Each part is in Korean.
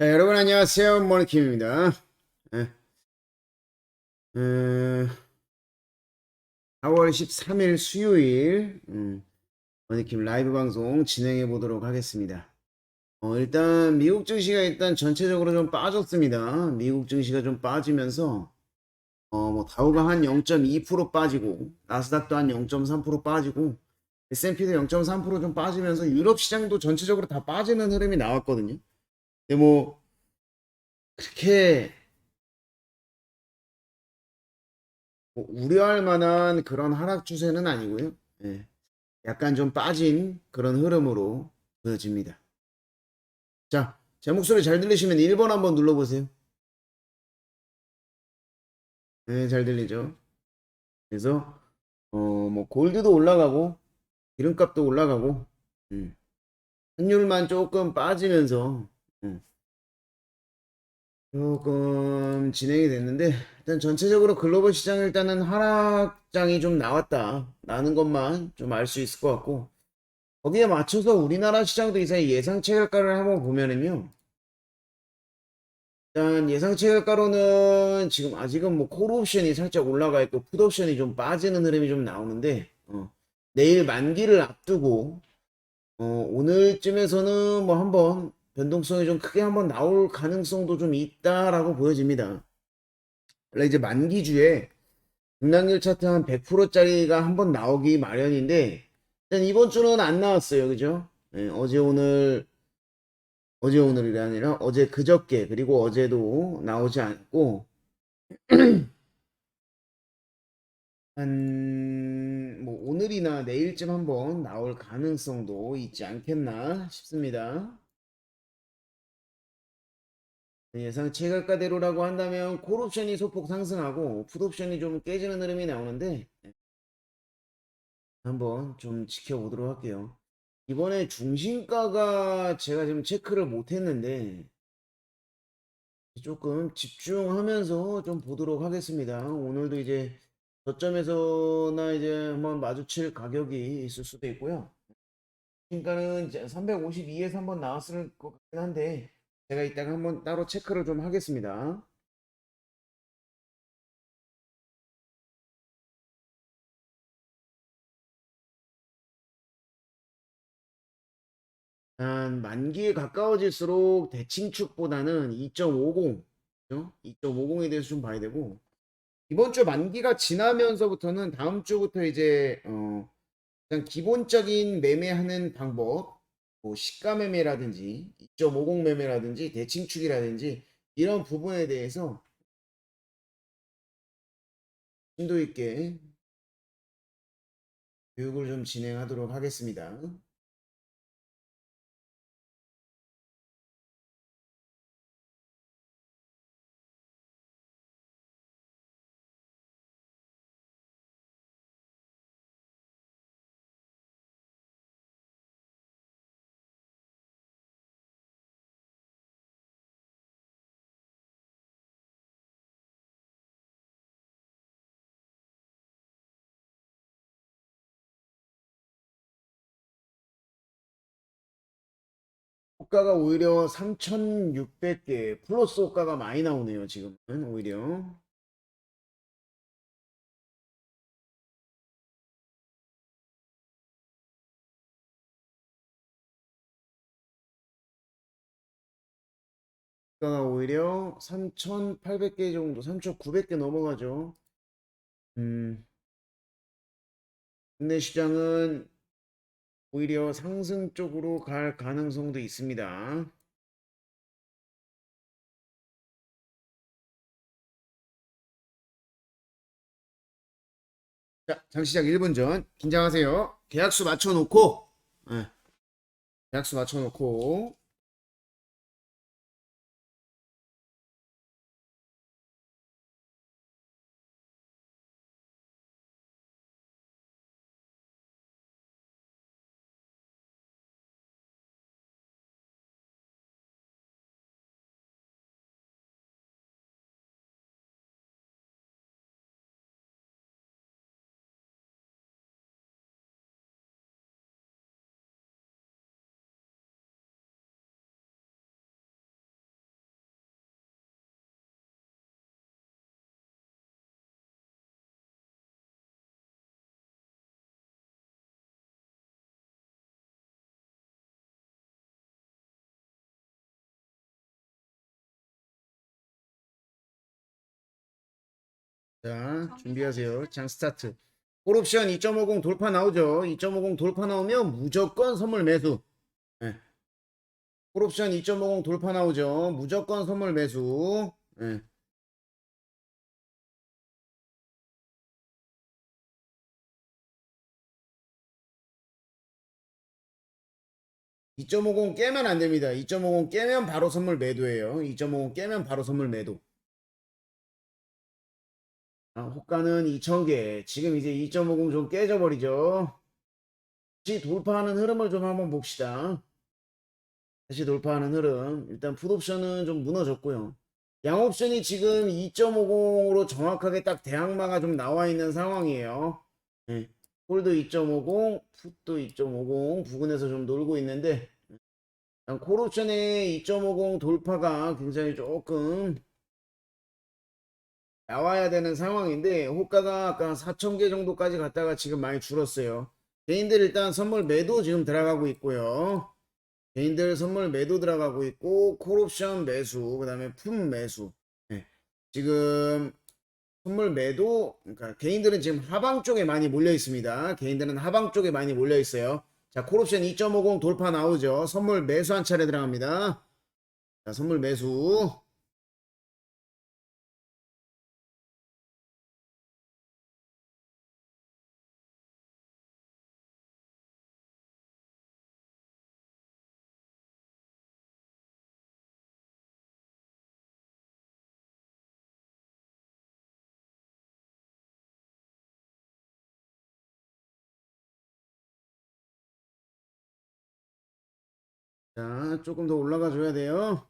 자, 여러분 안녕하세요. 모니킴입니다. 예. 음, 4월 13일 수요일 음, 모니킴 라이브 방송 진행해 보도록 하겠습니다. 어, 일단 미국 증시가 일단 전체적으로 좀 빠졌습니다. 미국 증시가 좀 빠지면서 어, 뭐 다우가 한 0.2% 빠지고 나스닥도 한 0.3% 빠지고 S&P도 0.3%좀 빠지면서 유럽 시장도 전체적으로 다 빠지는 흐름이 나왔거든요. 근데 뭐 그렇게 뭐 우려할 만한 그런 하락 추세는 아니고요. 예. 약간 좀 빠진 그런 흐름으로 보여집니다. 자, 제 목소리 잘 들리시면 1번 한번 눌러보세요. 네, 잘 들리죠? 그래서 어, 뭐 골드도 올라가고 기름값도 올라가고 음. 환율만 조금 빠지면서 음. 조금 진행이 됐는데 일단 전체적으로 글로벌 시장 일단은 하락장이 좀 나왔다라는 것만 좀 알 수 있을 것 같고 거기에 맞춰서 우리나라 시장도 이제 예상 체결가를 한번 보면은요 일단 예상 체결가로는 지금 아직은 뭐 콜옵션이 살짝 올라가 있고 풋옵션이 좀 빠지는 흐름이 좀 나오는데 어, 내일 만기를 앞두고 어, 오늘쯤에서는 뭐 한번 변동성이 좀 크게 한번 나올 가능성도 좀 있다라고 보여집니다. 이제 만기주에 중량률 차트 한 100%짜리가 한번 나오기 마련인데 일단 이번 주는 안 나왔어요. 그죠? 예, 어제 오늘 어제 오늘이 아니라 어제 그저께 그리고 어제도 나오지 않고 한, 뭐, 오늘이나 내일쯤 한번 나올 가능성도 있지 않겠나 싶습니다. 예상 체결가대로라고 한다면 콜옵션이 소폭 상승하고 풋옵션이 좀 깨지는 흐름이 나오는데 한번 좀 지켜보도록 할게요. 이번에 중심가가 제가 지금 체크를 못했는데 조금 집중하면서 좀 보도록 하겠습니다. 오늘도 이제 저점에서나 이제 한번 마주칠 가격이 있을 수도 있고요. 중심가는 352에서 한번 나왔을 것 같긴 한데 제가 이따가 한번 따로 체크를 좀 하겠습니다. 한 만기에 가까워질수록 대칭축보다는 2.50, 2.50에 대해서 좀 봐야 되고 이번 주 만기가 지나면서부터는 다음 주부터 이제 어 그냥 기본적인 매매하는 방법, 뭐 시가 매매라든지 2.50 매매라든지 대칭축이라든지 이런 부분에 대해서 심도 있게 교육을 좀 진행하도록 하겠습니다. 호가가 오히려 3,600개 플러스 호가가 많이 나오네요. 지금은 오히려. 호가가 오히려 3,800개 정도, 3,900개 넘어가죠. 음, 국내 시장은 오히려 상승 쪽으로 갈 가능성도 있습니다. 자, 장시작 1분 전 긴장하세요. 계약수 맞춰놓고, 예, 계약수 맞춰놓고 자, 준비하세요. 장 스타트. 콜 옵션 2.50 돌파 나오죠. 2.50 돌파 나오면 무조건 선물 매수. 예. 콜옵션 2.50 돌파 나오죠. 무조건 선물 매수. 예. (2.50) 깨면 안 됩니다. (2.50) 깨면 바로 선물 매도예요. (2.50) 깨면 바로 선물 매도. 아, 호가는 2,000개. 지금 이제 2.50 좀 깨져버리죠. 다시 돌파하는 흐름을 좀 한번 봅시다. 다시 돌파하는 흐름. 일단 풋옵션은 좀 무너졌고요. 양옵션이 지금 2.50으로 정확하게 딱 대항마가 좀 나와 있는 상황이에요. 네. 홀도 2.50, 풋도 2.50 부근에서 좀 놀고 있는데 콜옵션의 2.50 돌파가 굉장히 조금 나와야 되는 상황인데 호가가 아까 4,000개 정도까지 갔다가 지금 많이 줄었어요. 개인들 일단 선물 매도 지금 들어가고 있고요. 개인들 선물 매도 들어가고 있고 콜옵션 매수 그 다음에 품 매수. 네. 지금 선물 매도 그러니까 개인들은 지금 하방 쪽에 많이 몰려 있습니다. 개인들은 하방 쪽에 많이 몰려 있어요. 자 콜옵션 2.50 돌파 나오죠. 선물 매수 한 차례 들어갑니다. 자 선물 매수. 자, 조금 더 올라가 줘야 돼요.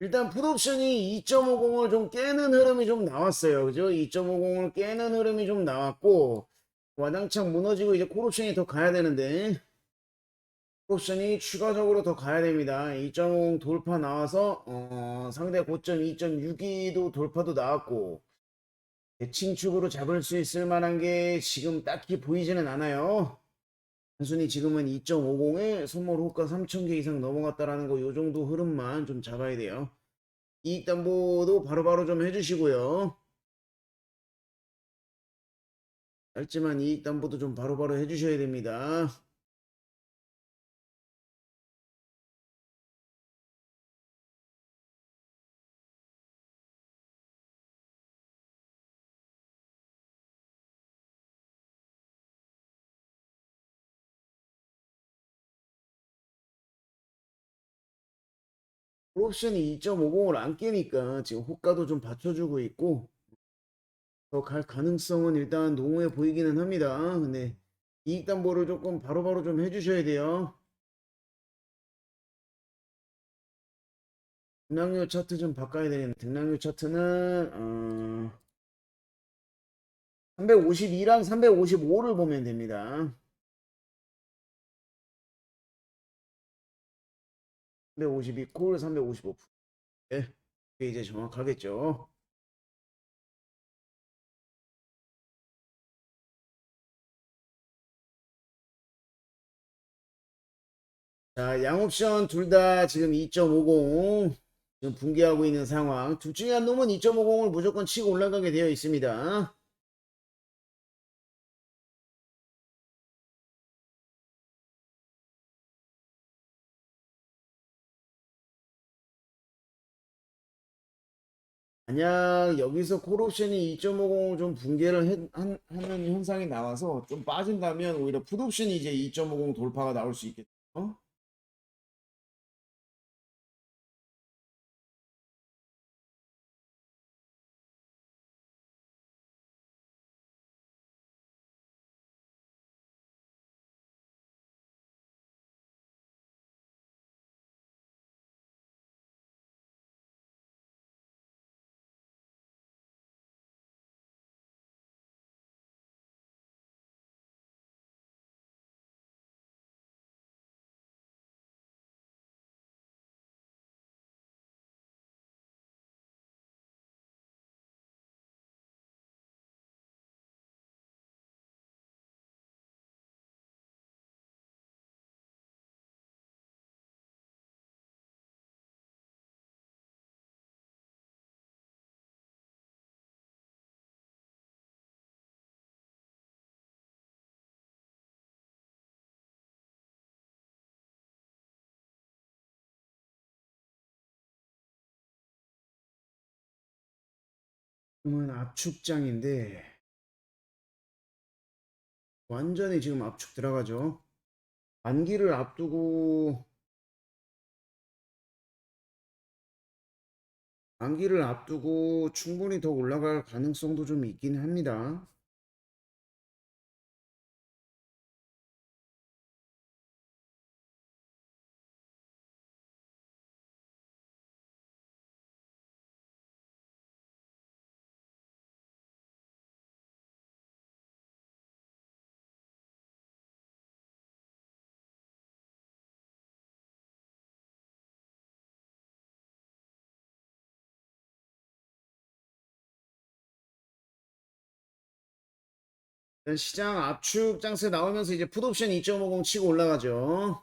일단 풋옵션이 2.50을 좀 깨는 흐름이 좀 나왔어요. 그죠? 2.50을 깨는 흐름이 좀 나왔고 와장창 무너지고 이제 콜옵션이 더 가야 되는데 콜옵션이 추가적으로 더 가야 됩니다. 2.50 돌파 나와서 어, 상대 고점 2.62도 돌파도 나왔고 대칭축으로 잡을 수 있을 만한 게 지금 딱히 보이지는 않아요. 단순히 지금은 2.50에 선물 호가 3,000개 이상 넘어갔다라는 거 요 정도 흐름만 좀 잡아야 돼요. 이익 담보도 바로바로 좀 해주시고요. 짧지만 이익 담보도 좀 바로바로 해주셔야 됩니다. 옵션이 2.50을 안 깨니까 지금 호가도 좀 받쳐주고 있고 더 갈 가능성은 일단 농후해 보이기는 합니다. 근데 이익 담보를 조금 바로바로 좀 해주셔야 돼요. 등락료 차트 좀 바꿔야 되겠네. 등락료 차트는 어... 352랑 355를 보면 됩니다. 352 콜 355 네, 그게 이제 정확하겠죠. 자, 양옵션 둘 다 지금 2.50 지금 붕괴하고 있는 상황. 둘 중에 한 놈은 2.50을 무조건 치고 올라가게 되어 있습니다. 만약 여기서 콜옵션이 2.50을 좀 붕괴를 해- 한- 하는 현상이 나와서 좀 빠진다면 오히려 풋옵션이 이제 2.50 돌파가 나올 수 있겠죠. 지금은 압축장인데 완전히 지금 압축 들어가죠. 만기를 앞두고 만기를 앞두고 충분히 더 올라갈 가능성도 좀 있긴 합니다. 시장 압축 장세 나오면서 이제 풋옵션 2.50 치고 올라가죠.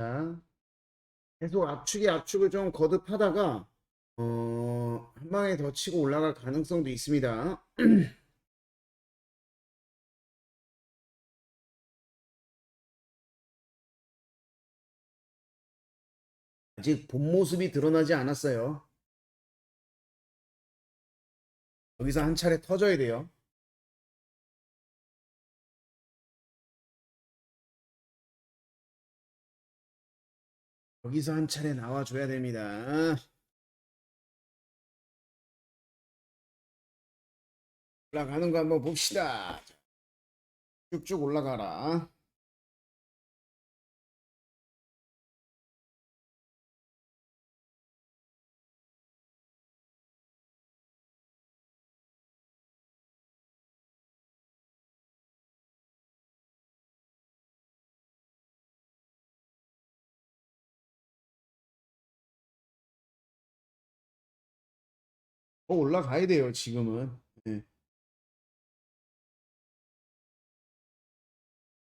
자, 계속 압축이 압축을 좀 거듭하다가 어, 한 방에 더 치고 올라갈 가능성도 있습니다. 아직 본 모습이 드러나지 않았어요. 여기서 한 차례 터져야 돼요. 여기서 한 차례 나와줘야 됩니다. 올라가는 거 한번 봅시다. 자, 쭉쭉 올라가라. 어, 올라가야 돼요, 지금은. 네.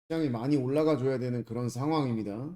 시장이 많이 올라가 줘야 되는 그런 상황입니다.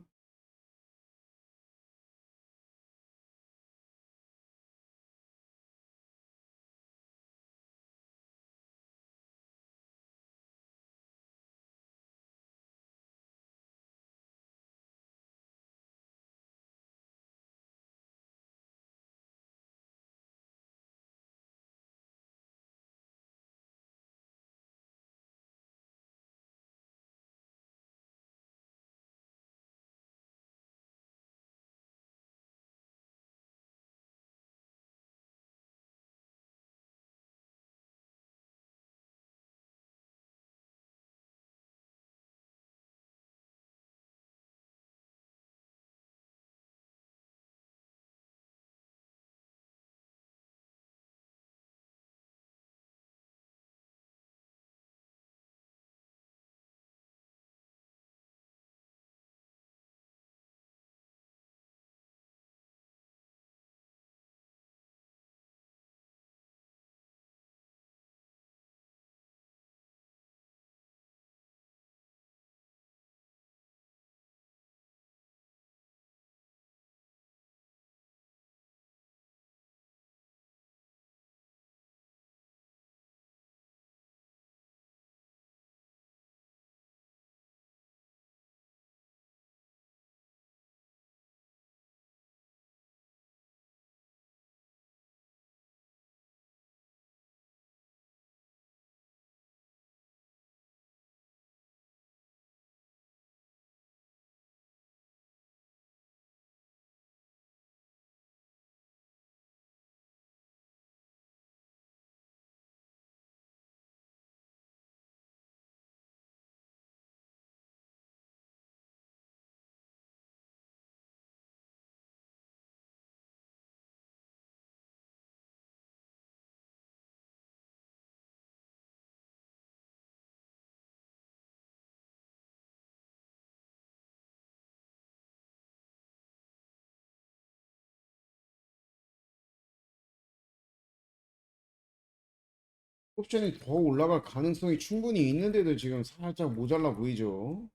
옵션이 더 올라갈 가능성이 충분히 있는데도 지금 살짝 모자라 보이죠.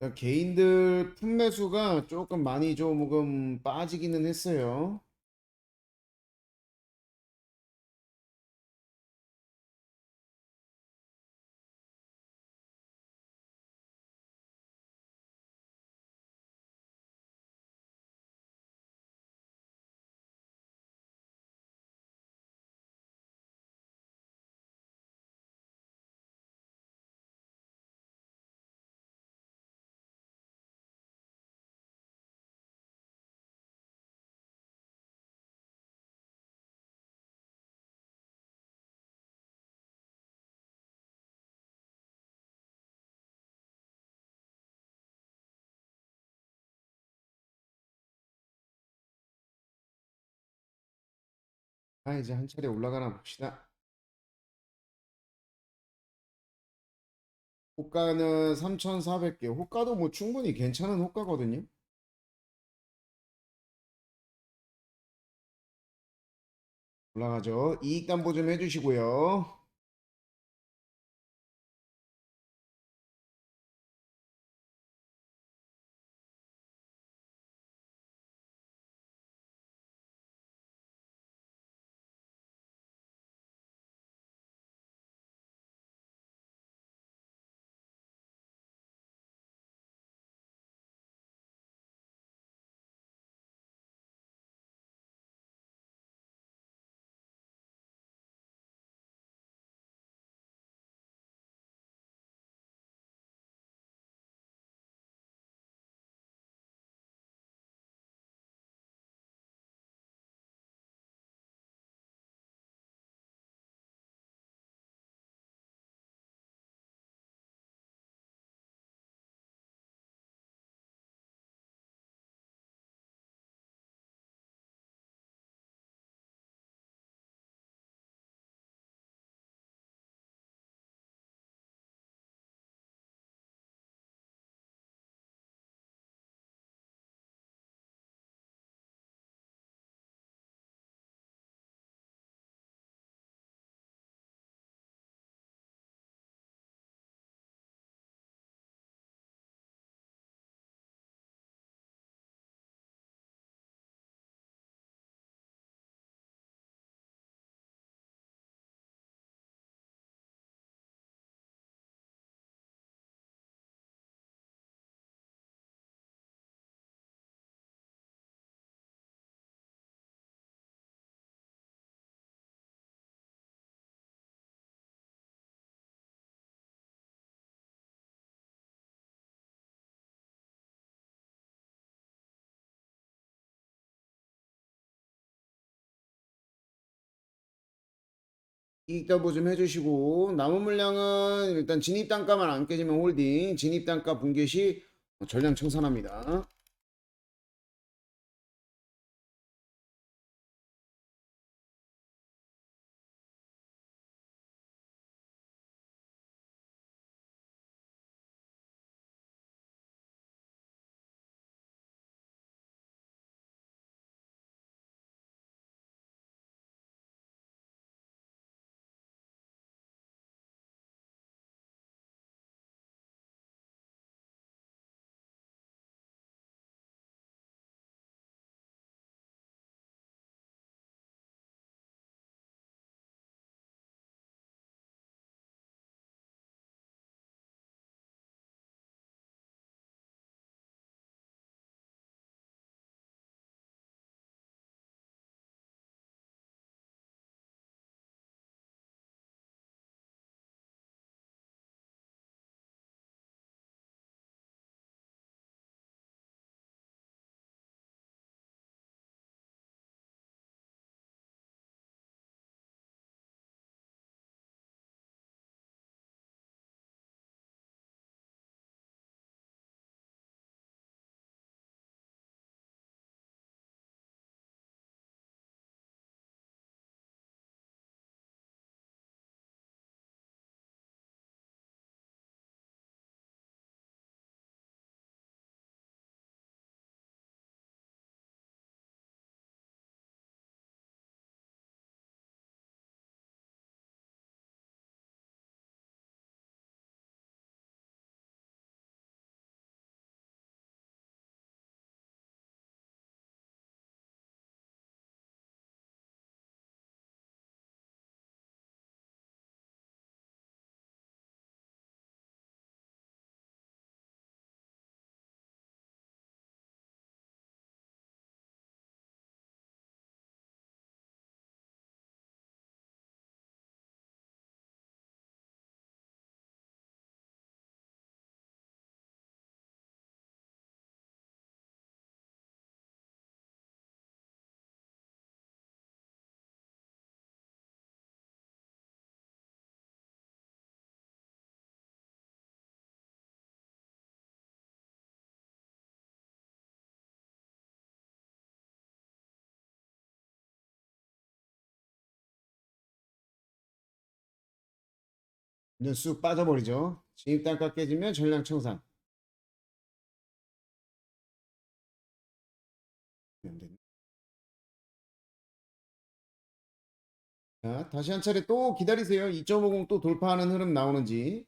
자, 개인들 품매수가 조금 많이 조금 빠지기는 했어요. 아, 이제 한 차례 올라가나 봅시다. 호가는 3,400개. 호가도 뭐 충분히 괜찮은 호가거든요. 올라가죠. 이익 담보 좀 해주시고요. 이익 담보 좀 해주시고 남은 물량은 일단 진입 단가만 안 깨지면 홀딩 진입 단가 붕괴 시 전량 청산합니다. 이제 쑥 빠져버리죠. 진입 단가 깨지면 전량 청산. 자, 다시 한 차례 또 기다리세요. 2.50 또 돌파하는 흐름 나오는지.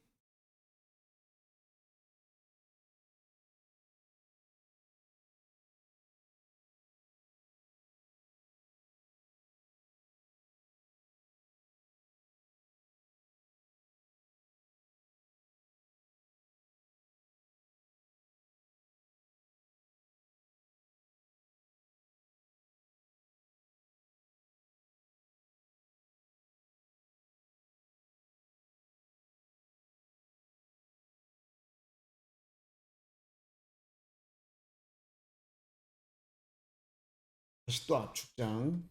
다시 또 압축장.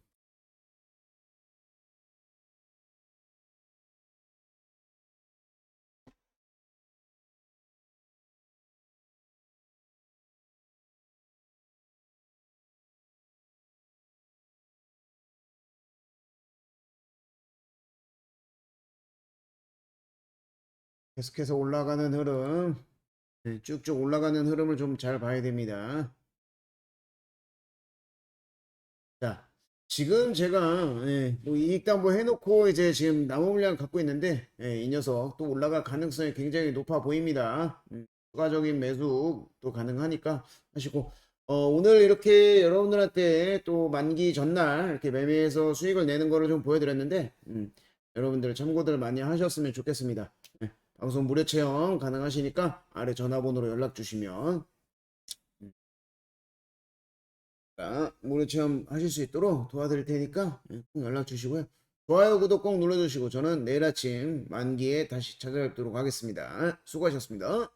계속해서 올라가는 흐름. 네, 쭉쭉 올라가는 흐름을 좀 잘 봐야 됩니다. 자, 지금 제가 예, 뭐 이익담보 해놓고 이제 지금 남은 물량 갖고 있는데 예, 이 녀석 또 올라갈 가능성이 굉장히 높아 보입니다. 음, 추가적인 매수도 가능하니까 하시고 어, 오늘 이렇게 여러분들한테 또 만기 전날 이렇게 매매해서 수익을 내는 거를 좀 보여드렸는데 음, 여러분들 참고들 많이 하셨으면 좋겠습니다. 예, 방송 무료 체험 가능하시니까 아래 전화번호로 연락 주시면 무료 체험 하실 수 있도록 도와드릴 테니까 예, 꼭 연락 주시고요. 좋아요, 구독 꼭 눌러주시고 저는 내일 아침 만기에 다시 찾아뵙도록 하겠습니다. 수고하셨습니다.